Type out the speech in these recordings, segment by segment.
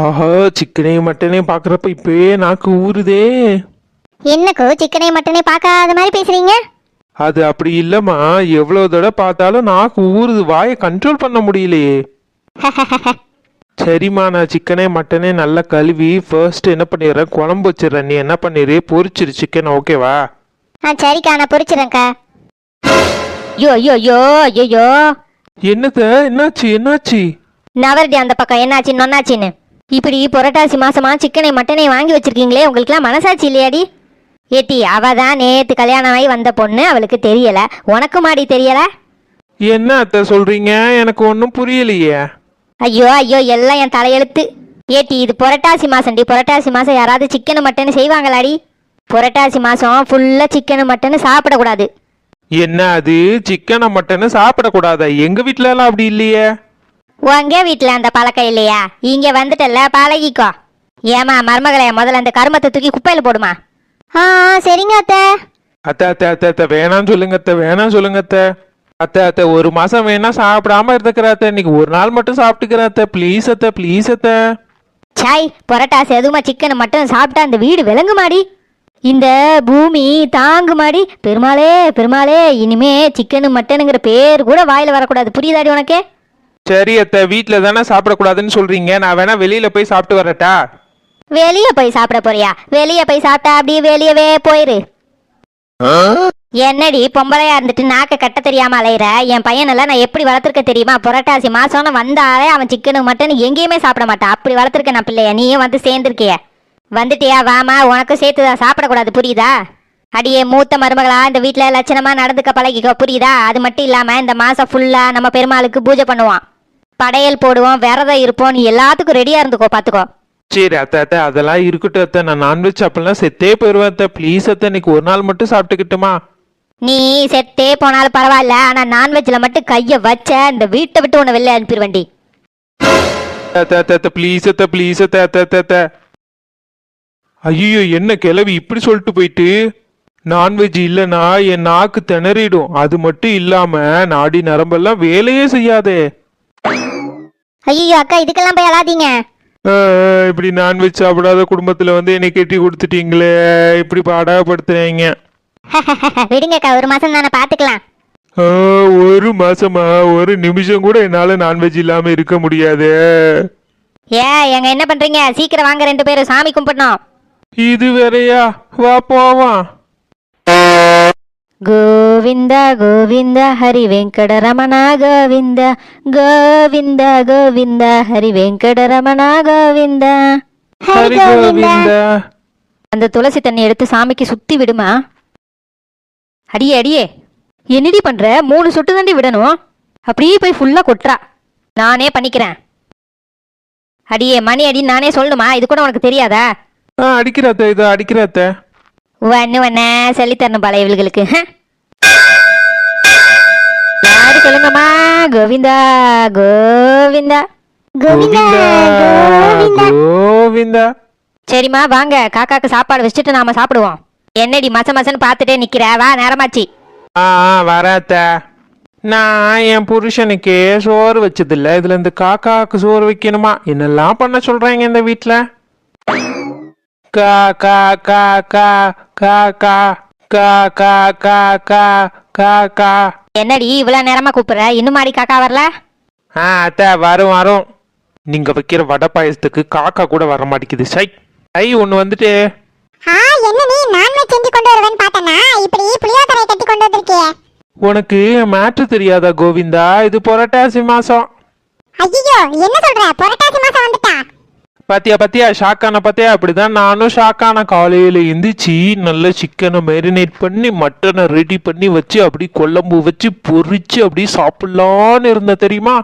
ஆஹா சிக்கனையும் மட்டனையும் பார்க்குறப்ப இப்பயே நாக்கு ஊறுதே. என்னக்கோ சிக்கனை மட்டனை பார்க்காத மாதிரி பேசுறீங்க? அது அப்படி இல்லைம்மா. எவ்வளோ தடவை பார்த்தாலும் நாக்கு ஊறுது வாயை கண்ட்ரோல் பண்ண முடியலையே. சரிம்மா நான் சிக்கனே மட்டனே நல்லா கழுவி ஃபர்ஸ்ட் என்ன பண்ணிடுறேன்? குழம்பு வச்சிடுறேன். நீ என்ன பண்ணிடு பொரிச்சிரு சிக்கன் ஓகேவா ஆ சரிக்கா நான் பொரிச்சிடுறேன்க்கா. ஐயோ ஐயோ ஐயோ ஐயோ என்னத்த? என்னாச்சு என்னாச்சு? நவரடி அந்த பக்கம். என்னாச்சு நொன்னாச்சின்னு. இப்படி புரட்டாசி மாசமா சிக்கனை மட்டனை வாங்கி வச்சிருக்கீங்களே உங்களுக்குலாம் மனசாட்சி இல்லையாடி? ஏட்டி அவ தான் நேத்து கல்யாணம் ஆகி வந்த பொண்ணு அவளுக்கு தெரியல. உனக்கு மாடி தெரியல? என்ன அத்தை சொல்றீங்க? எனக்கு ஒன்றும் புரியலையே. ஐயோ ஐயோ எல்லாம் என் தலையெழுத்து. ஏட்டி இது புரட்டாசி மாசம்டி புரட்டாசி மாசம் யாராவது சிக்கனு மட்டனு செய்வாங்களாடி? புரட்டாசி மாசம் ஃபுல்லா சிக்கனு மட்டனு சாப்பிடக்கூடாது. என்ன அது? சிக்கனை மட்டனை சாப்பிடக்கூடாதா? எங்க வீட்ல எல்லாம் அப்படி இல்லையே. உங்க வீட்டில் அந்த பழக்கம் இல்லையா? இங்க வந்துட்டல்ல பழகிக்கோ. ஏமா மருமகளே முதல்ல அந்த கருமத்தை தூக்கி குப்பையில போடுமா? ஆ சரிங்க அத்தை. அத்தை அத்தை அத்தை அத்தை வேணாம் சொல்லுங்க அத்தை வேணாம் சொல்லுங்க அத்தை. அத்தை அத்தை ஒரு மாசம் வேணா சாப்பிடாம இருந்துக்கிற அத்தை. இன்னைக்கு ஒரு நாள் மட்டும் சாப்பிட்டுக்கிற அத்தை. ப்ளீஸ் அத்தை ப்ளீஸ் அத்தை. சாய் புரட்டாசி எதுவுமா சிக்கன் மட்டும் சாப்பிட்டா அந்த வீடு விளங்குமாடி இந்த பூமி தாங்குமாடி? பெருமாளே பெருமாளே இனிமே சிக்கனு மட்டனுங்கிற பேர் கூட வாயில வரக்கூடாது. புரியுதாடி உனக்கு? சரி அத்தை வீட்ல தானே சாப்பிடக்கூடாதுன்னு சொல்றீங்க. நான் வேணா வெளியில போய் சாப்பிட்டு வரட்டா? வெளியே போய் சாப்பிட போறியா? வெளியே போய் சாப்பிட்டா அப்படியே வெளியவே போயிரு. என்னடி பொம்பளையா இருந்துட்டு நாக்க கட்ட தெரியாம அலையிற? என் பையனெல்லாம் நான் எப்படி வளர்த்துருக்க தெரியுமா? புரட்டாசி மாசம்னு வந்தாலே அவன் சிக்கனு மட்டன் எங்கேயுமே சாப்பிட மாட்டான். அப்படி வளர்த்துருக்க நான் பிள்ளைய? நீயும் வந்து சேர்ந்துருக்கிய? வந்துட்டியா? வாமா உனக்கும் சேர்த்து தான் சாப்பிடக்கூடாது. புரியுதா? அடியே மூத்த மருமகளா இந்த வீட்ல லட்சணமா நடந்துக்க பழகிக்கோ. புரியுதா? அது மட்டும் இல்லாம இந்த மாசம் ஃபுல்லா நம்ம பெருமாளுக்கு பூஜை பண்ணுவோம் படையல் போடுவோம் விரதம் இருப்போம் நீ எல்லாத்துக்கும் ரெடியா இருந்துக்கோ பாத்துக்கோ. சரி அத்தை அத்தை அதெல்லாம் இருக்கட்டும் அத்தை. நான் நான்வெஜ் அப்படிலாம் செத்தே போயிடுவேன் அத்தை. ப்ளீஸ் அத்தை இன்னைக்கு ஒரு நாள் மட்டும் சாப்பிட்டுக்கிட்டுமா? நீ செத்தே போனாலும் பரவாயில்ல ஆனா நான்வெஜ்ல மட்டும் கைய வச்ச இந்த வீட்டை விட்டு உன்னை வெளில அனுப்பிடுவேண்டி அத்தை அத்தை அத்தை. ப்ளீஸ் அத்தை ப்ளீஸ் அத்தை அத்தை அத்தை அத்தை. ஐயோ என்ன கிளவி இப்படி சொல்லிட்டு போயிட்டு? நான்வெஜ் இல்லைன்னா என் நாக்கு திணறிடும். அது மட்டும் இல்லாம நாடி நரம்பெல்லாம் வேலையே செய்யாதே. ஐயோ அக்கா இதுக்கெல்லாம் போய் அழாதீங்க. இப்படி நான்வெஜ் சாப்பிடாத குடும்பத்துல வந்து என்னை கட்டி கொடுத்துட்டீங்களே இப்படி பாடாப்படுத்துறீங்க. விடுங்கக்கா ஒரு மாசம் தானே பாத்துக்கலாம். ஆஹ், ஒரு மாசமா ஒரு நிமிஷம் கூட என்னால நான்வெஜ் இல்லாம இருக்க முடியாது. ஏ எங்க என்ன பண்றீங்க? சீக்கிரம் வாங்க ரெண்டு பேரும். சாமி கும்பிடணும். இது வேறயா? வா போவான் ಗೋವಿಂದ ಗೋವಿಂದ ಹರಿ ವೆಂಕಟರಮಣ ಗೋವಿಂದ ಗೋವಿಂದ ಗೋವಿಂದ ಹರಿ ವೆಂಕಟರಮಣ ಗೋವಿಂದ ஹரி கோவிந்தா அந்த துளசி தண்ணி எடுத்து சாமிக்கு சுத்தி விடுமா அடியே அடியே என்னடி பண்ற மூணு சொட்டு தாண்டி விடணும் அப்படியே போய் ஃபுல்லா கொட்டுறா நானே பண்ணிக்கிறேன் அடியே மணி அடி நானே சொல்லணுமா இது கூட உனக்கு தெரியாதா ஆ அடிக்கிறாத்த இதோ அடிக்கிறாத்த ஒன்னு ஒன்ன சொல்லித்தரணும் பழைய இவளுகளுக்கு. யாரு சொல்லுங்கம்மா? கோவிந்தா கோவிந்தா. கோவிந்தா சரிம்மா வாங்க. காக்காக்கு சாப்பாடு வச்சுட்டு நாம சாப்பிடுவோம். என்னடி மச மசன்னு பார்த்துட்டே நிக்கிற? வா நேரமாச்சு. ஆ வராத்த. நான் என் புருஷனுக்கு சோறு வச்சதில்ல. இதுல இந்த காக்காக்கு சோறு வைக்கணுமா? என்னெல்லாம் பண்ண சொல்றாங்க இந்த வீட்ல? கா கா கா கா கா கா கா கா கா கா கா கா என்னடி இவ்வளவு நேரமா கூப்பிடுற இன்னும் மாடி காக்கா வரல ஆ அத்தை வரும் வரும் நீங்க வைக்கிற வடை பாயசத்துக்கு காக்கா கூட வர மாட்டேங்குது சை ஐ ஒன்று வந்துட்டு ஆ என்ன நீ நான்வெஜ் செஞ்சு கொண்டு வருவேன்னு பார்த்தனா இப்படி புளியோதரை கட்டி கொண்டு வந்திருக்கியே உனக்கு மேட்ரு தெரியாதா கோவிந்தா இது புரட்டாசி மாசம் ஐயோ என்ன சொல்ற புரட்டாசி மாசம் வந்துட்டா பாத்தியா பாத்தியா? ஷாக்கான பாத்தியா? அப்படிதான் நானும் ஷாக்கான காலையில எந்திரிச்சு நல்ல சிக்கனை மேரினேட் பண்ணி மட்டனை ரெடி பண்ணி வச்சு அப்படி குழம்பு வச்சு பொரிச்சு அப்படி சாப்பிடலான்னு இருந்த தெரியுமா?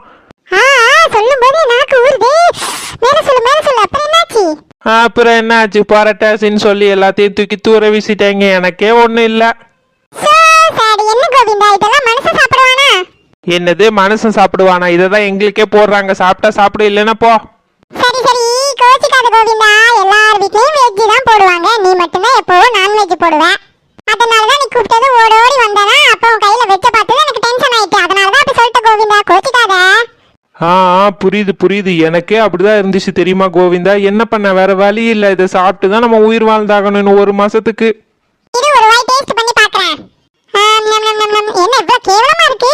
அப்புறம் என்னாச்சு? அப்புறம் என்னாச்சு? புரட்டாசின்னு சொல்லி எல்லாத்தையும் தூக்கி தூர வீசிட்டாங்க. எனக்கே ஒண்ணும் இல்ல. என்ன என்னது? மனுஷன் சாப்பிடுவானா? இதை தான் எங்களுக்கே போடுறாங்க. சாப்பிட்டா சாப்பிடு இல்லைன்னா போ. கோவிந்தா எல்லார் வீட்லயும் வெஜ் தான் போடுவாங்க. நீ மட்டும்தான் எப்பவும் நான்வெஜ் போடுவ. அதனால தான் நீ கூப்பிட்டது ஓடி ஓடி வந்தனா அப்போ உன் கையில வெச்ச பார்த்து எனக்கு டென்ஷன் ஆயிட்டு. அதனால தான் அப்படி சொல்லிட்டு கோவிந்தா. கோச்சிக்காத. ஆ புரியுது புரியுது. எனக்கே அப்படிதான் இருந்துச்சு தெரியுமா கோவிந்தா? என்ன பண்ண? வேற வழி இல்லை. இதை சாப்பிட்டு தான் நம்ம உயிர் வாழ்ந்தாகணும் இன்னும் ஒரு மாசத்துக்கு. இது ஒரு வாய் டேஸ்ட் பண்ணி நம். என்ன இவ்வளவு கேவலமா இருக்கு?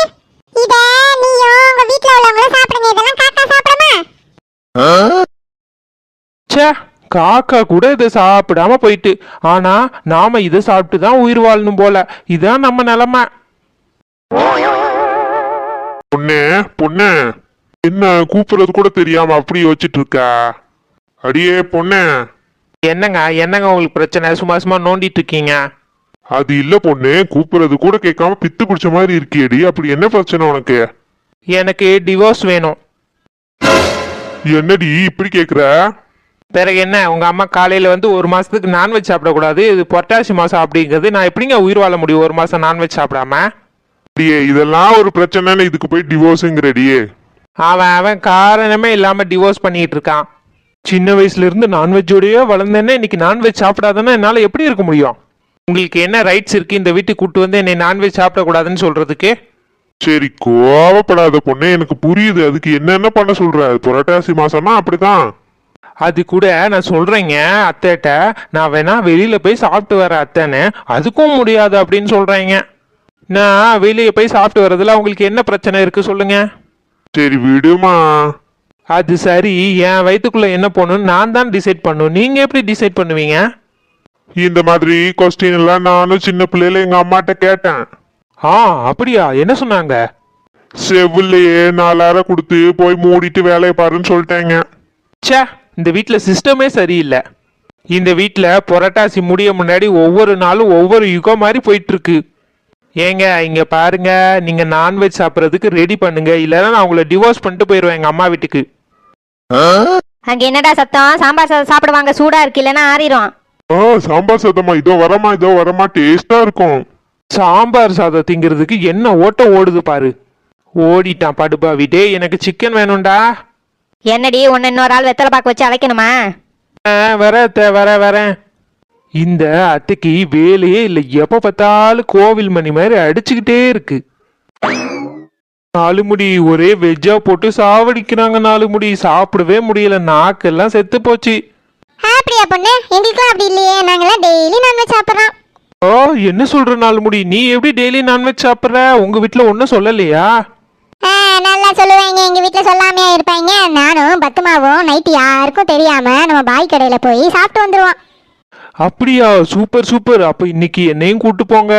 இத நீயும் உங்க வீட்ல உள்ளவங்களும் சாப்பிடுங்க இதெல்லாம் காக்கா சாப்பிடுமா ச்சே காக்கா கூட இதை சாப்பிடாம போயிட்டு. ஆனா நாம இதை சாப்பிட்டு தான் உயிர் வாழணும் போல. இதான் நம்ம நிலைமை. பொண்ணு பொண்ணு. என்ன கூப்பிடுறது கூட தெரியாம அப்படி வச்சிட்டு இருக்கா? அடியே பொண்ணு. என்னங்க என்னங்க உங்களுக்கு பிரச்சனை? சும்மா சும்மா நோண்டிட்டு இருக்கீங்க. அது இல்ல பொண்ணு கூப்பிடுறது கூட கேட்காம பித்து பிடிச்ச மாதிரி இருக்கியேடி. அப்படி என்ன பிரச்சனை உனக்கு? எனக்கு டிவோர்ஸ் வேணும். என்னடி இப்படி கேக்குற? பிறகு என்ன உங்க அம்மா காலையில வந்து ஒரு மாசத்துக்கு நான்வெஜ் சாப்பிடக்கூடாது இது புரட்டாசி மாசம் அப்படிங்கிறது நான் எப்படிங்க உயிர் வாழ முடியும் ஒரு மாசம் நான்வெஜ் சாப்பிடாம? அடியே இதெல்லாம் ஒரு பிரச்சனைன்னு இதுக்கு போய் டிவோர்ஸுங்கிறடியே அவன் அவன் காரணமே இல்லாம டிவோர்ஸ் பண்ணிட்டு இருக்கான். சின்ன வயசுல இருந்து நான்வெஜ்ஜோடய வளர்ந்தேன்னா இன்னைக்கு நான்வெஜ் சாப்பிடாதன்னா என்னால எப்படி இருக்க முடியும்? உங்களுக்கு என்ன ரைட்ஸ் இருக்கு இந்த வீட்டுக்கு கூட்டு வந்து என்னை நான்வெஜ் சாப்பிடக்கூடாதுன்னு சொல்றதுக்கு? சரி கோவப்படாத பொண்ணு எனக்கு புரியுது. அதுக்கு என்னென்ன பண்ண சொல்ற? புரட்டாசி மாசம்னா அப்படிதான் அது கூட நான் சொல்றேங்க அத்தைட்ட. நான் வேணா வெளியில போய் சாப்பிட்டு வரேன் அத்தைன்னு. அதுக்கும் முடியாது அப்படின்னு சொல்றேங்க. நான் வெளியே போய் சாப்பிட்டு வர்றதுல உங்களுக்கு என்ன பிரச்சனை இருக்கு சொல்லுங்க. சரி விடுமா. அது சரி என் வயித்துக்குள்ள என்ன போகணும்னு நான் தான் டிசைட் பண்ணும் நீங்க எப்படி டிசைட் பண்ணுவீங்க? இந்த மாதிரி கொஸ்டின் எல்லாம் நானும் சின்ன பிள்ளையில எங்க அம்மாட்ட கேட்டேன். ஆ அப்படியா? என்ன சொன்னாங்க? செவிலையே நாலாயிரம் கொடுத்து போய் மூடிட்டு வேலையை பாருன்னு சொல்லிட்டேங்க. ச்சே இந்த வீட்டில் சிஸ்டமே சரியில்லை. இந்த வீட்டில் புரட்டாசி முடிய முன்னாடி ஒவ்வொரு நாளும் ஒவ்வொரு யுகம் மாதிரி போயிட்டு இருக்கு ஏங்க இங்க பாருங்க நீங்க நான்வெஜ் சாப்பிட்றதுக்கு ரெடி பண்ணுங்க. இல்லைன்னா நான் உங்களை டிவோர்ஸ் பண்ணிட்டு போயிடுவேன் எங்க அம்மா வீட்டுக்கு. அங்க என்னடா சத்தம்? சாம்பார் சாதம் சாப்பிடுவாங்க சூடா இருக்கு இல்லைன்னா ஆறிடும் ஆ சாம்பார் சாதமா இதோ வரமா இதோ வரமா டேஸ்டா இருக்கும். சாம்பார் சாதம் திங்கிறதுக்கு என்ன ஓட்டம் ஓடுது பாரு. ஓடிட்டான் படுபாவி. டேய் எனக்கு சிக்கன் வேணும்டா. என்னடி உன்னை இன்னொரு ஆள் வெத்தலை பாக்கு வச்சு அழைக்கணுமா? ஆ, வர வர வரேன் இந்த அத்தைக்கு வேலையே இல்லை. எப்ப பார்த்தாலும் கோவில் மணி மாதிரி அடிச்சுக்கிட்டே இருக்கு. நாலு முடி ஒரே வெஜ்ஜா போட்டு சாவடிக்கிறாங்க நாலு முடி சாப்பிடவே முடியல. நாக்கெல்லாம் செத்து போச்சு. அப்படியா பொண்ணு எங்களுக்குலாம் அப்படி இல்லையே. நாங்கெல்லாம் டெய்லி நான்வெஜ் சாப்பிடுறோம். ஓ என்ன சொல்ற நாலு முடி நீ எப்படி டெய்லி நான்வெஜ் சாப்பிட்ற? உங்க வீட்ல ஒன்றும் சொல்லலையா? நல்லா சொல்லுவாங்க? எங்க வீட்ல சொல்லாமையா இருப்பாங்க? நானும் பத்துமாவும் நைட்டு யாருக்கும் தெரியாம நம்ம பாய் கடையில போய் சாப்பிட்டு வந்துருவோம். அப்படியா? Super super. அப்ப இன்னைக்கு என்னையும் கூட்டு போங்க.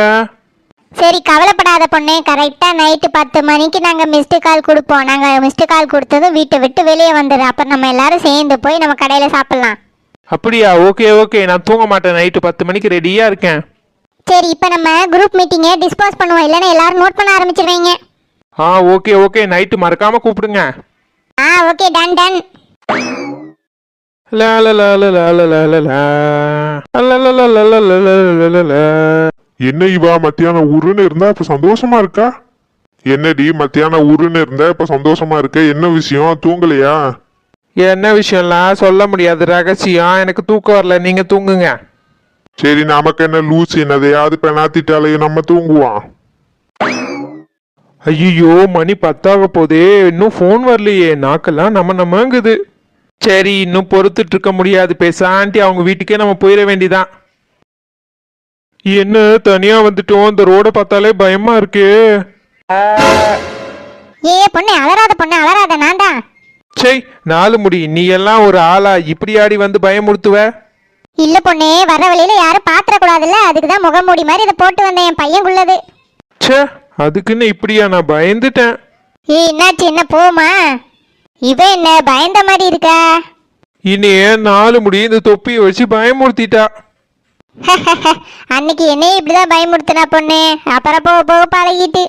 சரி கவலைப்படாத பொண்ணு. கரெக்டா நைட்டு பத்து மணிக்கு நாங்க மிஸ்டு கால் கொடுப்போம். நாங்க மிஸ்டு கால் கொடுத்ததும் வீட்டை விட்டு வெளியே வந்துடுறோம். அப்ப நம்ம எல்லாரும் சேர்ந்து போய் நம்ம கடையில சாப்பிடலாம். அப்படியா? ஓகே ஓகே நான் தூங்க மாட்டேன். நைட்டு பத்து மணிக்கு ரெடியா இருக்கேன். சரி இப்போ நம்ம குரூப் மீட்டிங்கை டிஸ்போஸ் பண்ணுவோம். இல்லைன்னா எல்லாரும் நோட் பண்ண ஆரம்பிச்சிருவீங்க. ஆ ஓகே ஓகே நைட்டு மறக்காம கூப்பிடுங்க ஆ ஓகே டன் டன் என்ன இவா மத்தியானம் உருன்னு இருந்தா இப்ப சந்தோஷமா இருக்கா என்னடி மத்தியானம் ஊருன்னு இருந்தா இப்ப சந்தோஷமா இருக்க என்ன விஷயம் தூங்கலையா என்ன விஷயம்லாம் சொல்ல முடியாது ரகசியம் எனக்கு தூக்கம் வரல நீங்க தூங்குங்க சரி நமக்கு என்ன லூஸ் என்னதையாவது பெணாத்திட்டாலையும் நம்ம தூங்குவோம் ஐயோ மணி பத்தாக போதே இன்னும் ஃபோன் வரலையே. நாக்கெல்லாம் நம்ம நம்மங்குது. சரி இன்னும் பொறுத்துட்டு இருக்க முடியாது பேசாண்டி அவங்க வீட்டுக்கே நம்ம போயிட வேண்டிதான். என்ன தனியா வந்துட்டோம். இந்த ரோட பார்த்தாலே பயமா இருக்கே. ஏ பொண்ணு அலறாத பொண்ணு அலறாத நான் தான். சே நாலு முடி நீ எல்லாம் ஒரு ஆளா? இப்படி ஆடி வந்து பயமுறுத்துவ? இல்ல பொண்ணு வர வழியில யாரும் பாத்திரக்கூடாதுல்ல? அதுக்கு தான் முகமூடி மாதிரி இதை போட்டு வந்தேன் என் பையன்குள்ளது ச்சே அதுக்குன்னு இப்படியா நான் பயந்துட்டேன். ஏ என்னாச்சு? என்ன போமா? இவ என்ன பயந்த மாதிரி இருக்கா? இனி ஏன் நாலு முடி இந்த தொப்பியை வச்சு பயமுறுத்திட்டா? அன்னைக்கு என்னையே இப்படிதான் பயமுறுத்தினா பொண்ணு. அப்புறம் போக போக பழகிட்டு.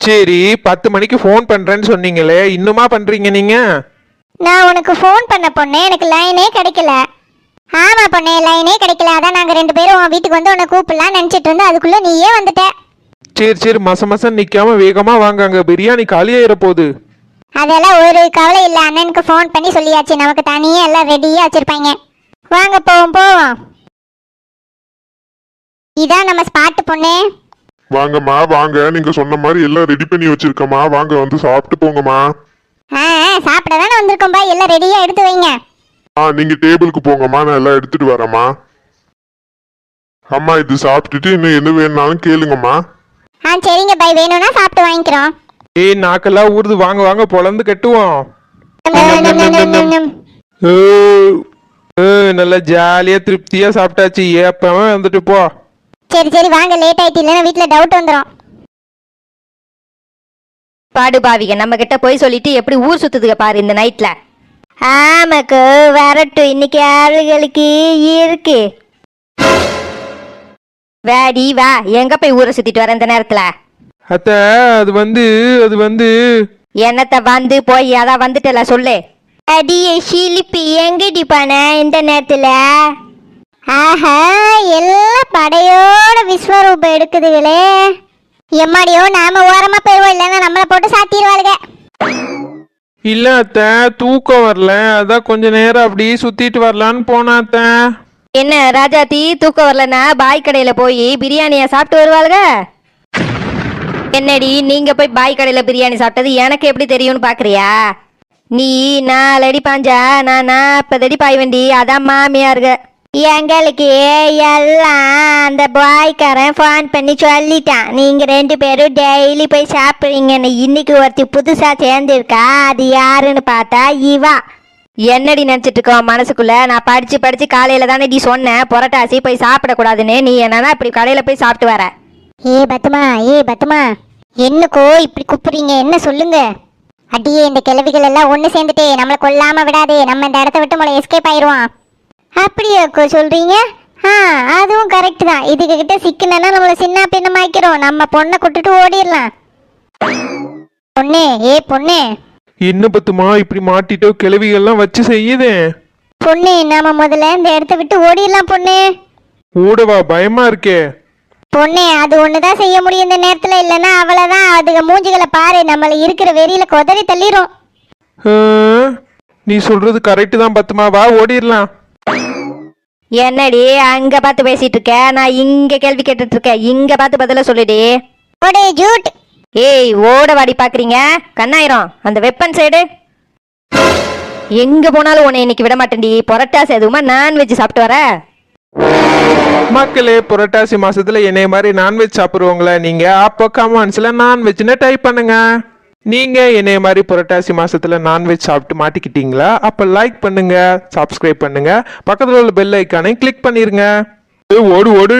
சரி பத்து மணிக்கு ஃபோன் பண்றேன்னு சொன்னீங்களே. இன்னுமா பண்றீங்க நீங்க? நான் உனக்கு ஃபோன் பண்ண பொண்ணு. எனக்கு லைனே கிடைக்கல. ஆமா பொண்ணு லைனே கிடைக்கல. அதான் நாங்க ரெண்டு பேரும் உன் வீட்டுக்கு வந்து உன்னை கூப்பிடலாம் நினைச்சிட்டு இருந்தோம். அதுக்குள்ள நீயே வந்துட்ட. சரி சரி மச மசம் நிக்காம வேகமா வாங்க அங்க. பிரியாணி காலியாயிர போகுது அதெல்லாம் ஒரு கவலை இல்ல. அண்ணனுக்கு ஃபோன் பண்ணி சொல்லியாச்சு. நமக்கு தனியே எல்லாம் ரெடியா வச்சிருப்பாங்க. வாங்க போவோம் போவோம். இதான் நம்ம ஸ்பாட் பொண்ணு. வாங்கம்மா வாங்க. நீங்க சொன்ன மாதிரி எல்லாம் ரெடி பண்ணி வச்சிருக்கம்மா. வாங்க வந்து சாப்பிட்டு போங்கம்மா. ஆ ஆ, சாப்பிட தானே வந்திருக்கோம்பா எல்லாம் ரெடியா எடுத்து வைங்க. ஆ நீங்க டேபிளுக்கு போங்கம்மா. நான் எல்லாம் எடுத்துட்டு வரேம்மா. அம்மா இது சாப்பிட்டுட்டு இன்னும் என்ன வேணும்னாலும் கேளுங்கம்மா. ஆ சரிங்க பை வேணும்னா சாப்பிட்டு வாங்கிக்கிறோம். ஏய் நாக்கெல்லாம் ஊறுது. வாங்க வாங்க. பொழந்து கட்டுவோம். நல்லா ஜாலியா திருப்தியா சாப்பிட்டாச்சு. ஏப்பவே வந்துட்டு போ. சரி சரி. வாங்க. லேட் ஆயிட்டு இல்லைன்னா வீட்டில் டவுட் வந்துடும் பாடு பாவிக. நம்ம கிட்ட போய் சொல்லிட்டு எப்படி ஊர் சுத்துதுக பாரு இந்த நைட்ல ஆமாக்கு வரட்டும் இன்னைக்கு ஆளுகளுக்கு இருக்கு. வேடி வா. எங்க போய் ஊரை சுத்திட்டு வர இந்த நேரத்துல? அத்த அது வந்து அது வந்து. என்னத்த வந்து போய் அதான் வந்துட்டல சொல்லு. அடியே ஷிலிப்பி எங்கடி போன இந்த நேரத்துல? ஆஹா எல்லாம் படையோட விஸ்வரூபம் எடுக்குதுகளே எம்மாடியோ நாம ஓரமா போயிருவோம் இல்லைன்னா நம்மளை போட்டு சாத்திடுவாளுங்க இல்ல அத்த தூக்கம் வரல. அதான் கொஞ்ச நேரம் அப்படியே சுத்திட்டு வரலான்னு போனா அத்த. என்ன ராஜாத்தி தூக்கம் வரலன்னா பாய் கடையில போய் பிரியாணியா சாப்பிட்டு வருவாளுக? என்னடி நீங்க போய் பாய் கடையில பிரியாணி சாப்பிட்டது எனக்கு எப்படி தெரியும்னு பாக்குறியா? நீ நாலடி பாஞ்சா நான் நாற்பதடி பாய் வண்டி அதான் மாமியாருங்க எங்களுக்கு எல்லாம் அந்த பாய்க்காரன் ஃபோன் பண்ணி சொல்லிட்டான். நீங்கள் ரெண்டு பேரும் டெய்லி போய் சாப்பிட்றீங்கன்னு இன்னைக்கு ஒருத்தி புதுசாக சேர்ந்துருக்கா அது யாருன்னு பார்த்தா இவா. என்னடி நினைச்சிட்டு இருக்கோம் மனசுக்குள்ள நான் படிச்சு படிச்சு காலையில தானே நீ சொன்னேன் புரட்டாசி போய் சாப்பிடக்கூடாதுன்னு. நீ என்னன்னா இப்படி கடையில போய் சாப்பிட்டு வர. ஏ பத்துமா ஏ பத்துமா. என்னக்கோ இப்படி கூப்பிடுறீங்க? என்ன சொல்லுங்க? அடியே இந்த கிழவிகள் எல்லாம் ஒன்று சேர்ந்துட்டே. நம்மளை கொல்லாம விடாதே. நம்ம இந்த இடத்த விட்டு மொழி எஸ்கேப் ஆயிடுவான் அப்படியாக்கோ சொல்றீங்க? ஆ அதுவும் கரெக்ட் தான். இதுக்கு கிட்ட சிக்கனா நம்மளை சின்ன பின்னமாக்கிறோம். நம்ம பொண்ணை கொட்டுட்டு ஓடிடலாம். பொண்ணு ஏ பொண்ணு. என்ன பத்துமா? இப்படி மாட்டிட்டோ? கிளவிகள்லாம் வச்சு செய்யுதே. பொண்ணு நாம முதல்ல இந்த இடத்த விட்டு ஓடிடலாம் பொண்ணு. ஓடவா? பயமா இருக்கே. பொண்ணு அது ஒண்ணுதான் செய்ய முடியும் இந்த நேரத்துல. இல்லைன்னா அவ்வளவுதான். அதுக மூஞ்சிகளை பாரு நம்மள இருக்கிற வெறியில கொதறி தள்ளிரும். நீ சொல்றது கரெக்டு தான் பத்துமா? வா ஓடிடலாம். என்னடி அங்க பார்த்து பேசிட்டு இருக்க? நான் இங்க கேள்வி கேட்டுட்டு இருக்கேன். இங்க பார்த்து பதில சொல்லுடி. ஓடே ஜூட். ஏய் ஓட வாடி பாக்குறீங்க? கண்ணாயிரம் அந்த வெப்பன் சைடு. எங்க போனாலும் உன்னை இன்னைக்கு விட மாட்டேன்டி. புரட்டாசி எதுவுமா நான்வெஜ் சாப்பிட்டு வர. மக்களே புரட்டாசி மாசத்துல என்னைய மாதிரி நான்வெஜ் சாப்பிடுவோங்களா நீங்க அப்போ கமெண்ட்ஸ்ல நான்வெஜ்னு டைப் பண்ணுங்க. நீங்க என்னைய மாதிரி புரட்டாசி மாசத்துல நான்வெஜ் சாப்பிட்டு மாட்டிக்கிட்டீங்களா? அப்ப லைக் பண்ணுங்க சப்ஸ்கிரைப் பண்ணுங்க. பக்கத்துல உள்ள பெல் ஐக்கானை கிளிக் பண்ணிருங்க. ஓடு ஓடு.